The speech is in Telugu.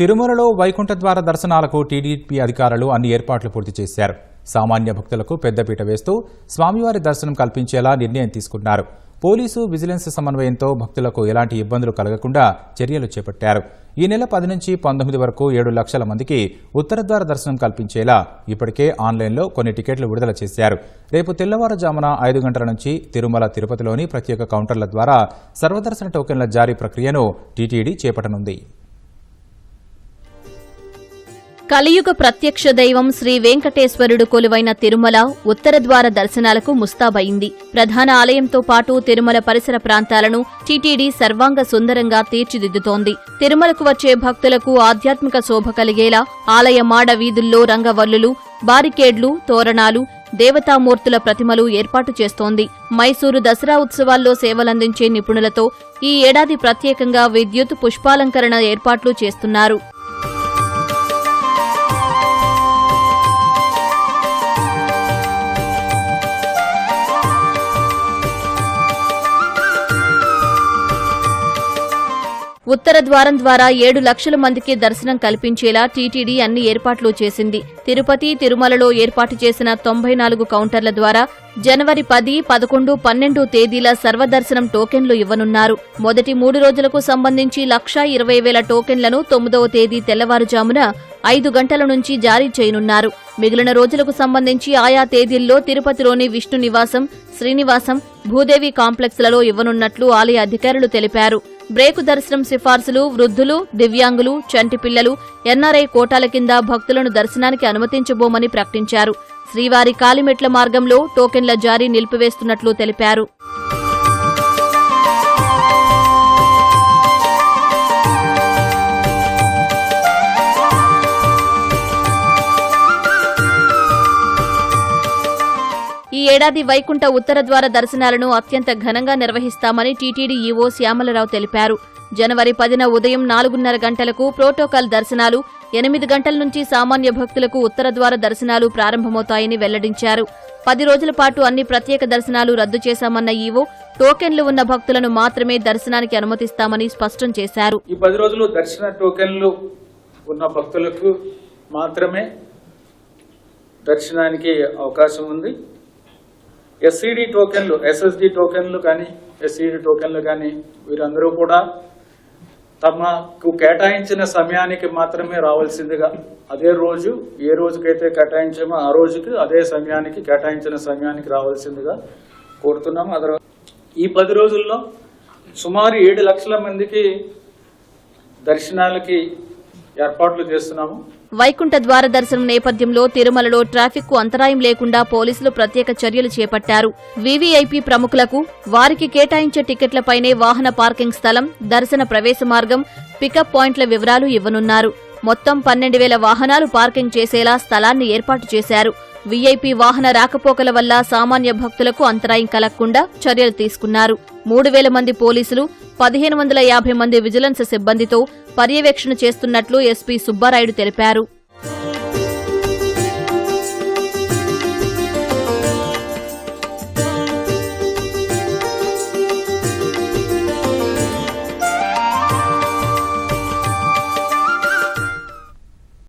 తిరుమలలో వైకుంఠ ద్వార దర్శనాలకు టీడీపీ అధికారులు అన్ని ఏర్పాట్లు పూర్తి చేశారు. సామాన్య భక్తులకు పెద్దపీట వేస్తూ స్వామివారి దర్శనం కల్పించేలా నిర్ణయం తీసుకున్నారు పోలీసు విజిలెన్స్ సమన్వయంతో భక్తులకు ఎలాంటి ఇబ్బందులు కలగకుండా చర్యలు చేపట్టారు. ఈ నెల పది నుంచి పంతొమ్మిది వరకు ఏడు లక్షల మందికి ఉత్తరద్వార దర్శనం కల్పించేలా ఇప్పటికే ఆన్లైన్లో కొన్ని టికెట్లు విడుదల చేశారు. రేపు తెల్లవారుజామున ఐదు గంటల నుంచి తిరుమల తిరుపతిలోని ప్రత్యేక కౌంటర్ల ద్వారా సర్వదర్శన టోకెన్ల జారీ ప్రక్రియను టీటీడీ చేపట్టనుంది. కలియుగ ప్రత్యక్ష దైవం శ్రీ వెంకటేశ్వరుడు కొలువైన తిరుమల ఉత్తర ద్వార దర్శనాలకు ముస్తాబయింది. ప్రధాన ఆలయంతో పాటు తిరుమల పరిసర ప్రాంతాలను టీటీడీ సర్వాంగ సుందరంగా తీర్చిదిద్దుతోంది. తిరుమలకు వచ్చే భక్తులకు ఆధ్యాత్మిక శోభ కలిగేలా ఆలయ మాడ వీధుల్లో రంగవల్లులు బారికేడ్లు తోరణాలు దేవతామూర్తుల ప్రతిమలు ఏర్పాటు చేస్తోంది. మైసూరు దసరా ఉత్సవాల్లో సేవలందించే నిపుణులతో ఈ ఏడాది ప్రత్యేకంగా విద్యుత్ పుష్పాలంకరణ ఏర్పాట్లు చేస్తున్నారు. ఉత్తర ద్వారం ద్వారా ఏడు లక్షల మందికి దర్శనం కల్పించేలా టీటీడీ అన్ని ఏర్పాట్లు చేసింది. తిరుపతి తిరుమలలో ఏర్పాటు చేసిన తొంభై నాలుగు కౌంటర్ల ద్వారా జనవరి పది పదకొండు పన్నెండు తేదీల సర్వదర్శనం టోకెన్లు ఇవ్వనున్నారు. మొదటి మూడు రోజులకు సంబంధించి లక్షా ఇరవై వేల టోకెన్లను తొమ్మిదవ తేదీ తెల్లవారుజామున ఐదు గంటల నుంచి జారీ చేయనున్నారు. మిగిలిన రోజులకు సంబంధించి ఆయా తేదీల్లో తిరుపతిలోని విష్ణు నివాసం శ్రీనివాసం భూదేవి కాంప్లెక్స్లలో ఇవ్వనున్నట్లు ఆలయ అధికారులు తెలిపారు. బ్రేకు దర్శనం సిఫార్సులు వృద్ధులు దివ్యాంగులు చంటి పిల్లలు ఎన్ఆర్ఐ కోటాల కింద భక్తులను దర్శనానికి అనుమతించబోమని ప్రకటించారు. శ్రీవారి కాలిమెట్ల మార్గంలో టోకెన్ల జారీ నిలిపివేస్తున్నట్లు తెలిపారు. ఏడాది వైకుంఠ ఉత్తర ద్వార దర్శనాలను అత్యంత ఘనంగా నిర్వహిస్తామని టీటీడీ ఈవో శ్యామలరావు తెలిపారు. జనవరి పదిన ఉదయం నాలుగున్నర గంటలకు ప్రోటోకాల్ దర్శనాలు ఎనిమిది గంటల నుంచి సామాన్య భక్తులకు ఉత్తర ద్వార దర్శనాలు ప్రారంభమవుతాయని వెల్లడించారు. పది రోజుల పాటు అన్ని ప్రత్యేక దర్శనాలు రద్దు చేశామన్న ఈవో టోకెన్లు ఉన్న భక్తులను మాత్రమే దర్శనానికి అనుమతిస్తామని స్పష్టం చేశారు. ఈ పది రోజులు దర్శన టోకెన్లు ఉన్న భక్తులకు మాత్రమే దర్శనానికి అవకాశం ఉంది. ఎస్సీడీ టోకెన్లు ఎస్ఎస్డి టోకెన్లు కానీ ఎస్సీడీ టోకెన్లు కానీ వీరందరూ కూడా తమకు కేటాయించిన సమయానికి మాత్రమే రావాల్సిందిగా అదే రోజు ఏ రోజుకైతే కేటాయించామో ఆ రోజుకి అదే సమయానికి కేటాయించిన సమయానికి రావాల్సిందిగా కోరుతున్నాము అదర్ ఈ పది రోజుల్లో సుమారు ఏడు లక్షల మందికి దర్శనాలకి ఏర్పాట్లు చేస్తున్నాము. వైకుంఠ ద్వార దర్శనం నేపథ్యంలో తిరుమలలో ట్రాఫిక్కు అంతరాయం లేకుండా పోలీసులు ప్రత్యేక చర్యలు చేపట్టారు. వీవీఐపీ ప్రముఖులకు వారికి కేటాయించే టికెట్లపైనే వాహన పార్కింగ్ స్థలం దర్శన ప్రవేశ మార్గం పికప్ పాయింట్ల వివరాలు ఇవ్వనున్నారు. మొత్తం పన్నెండు వేల వాహనాలు పార్కింగ్ చేసేలా స్థలాన్ని ఏర్పాటు చేశారు. వీఐపీ వాహన రాకపోకల వల్ల సామాన్య భక్తులకు అంతరాయం కలగకుండా చర్యలు తీసుకున్నారు. మూడు వేల మంది పోలీసులు పదిహేను వందల యాభై మంది విజిలెన్స్ సిబ్బందితో పర్యవేక్షణ చేస్తున్నట్లు ఎస్పీ సుబ్బారాయుడు తెలిపారు.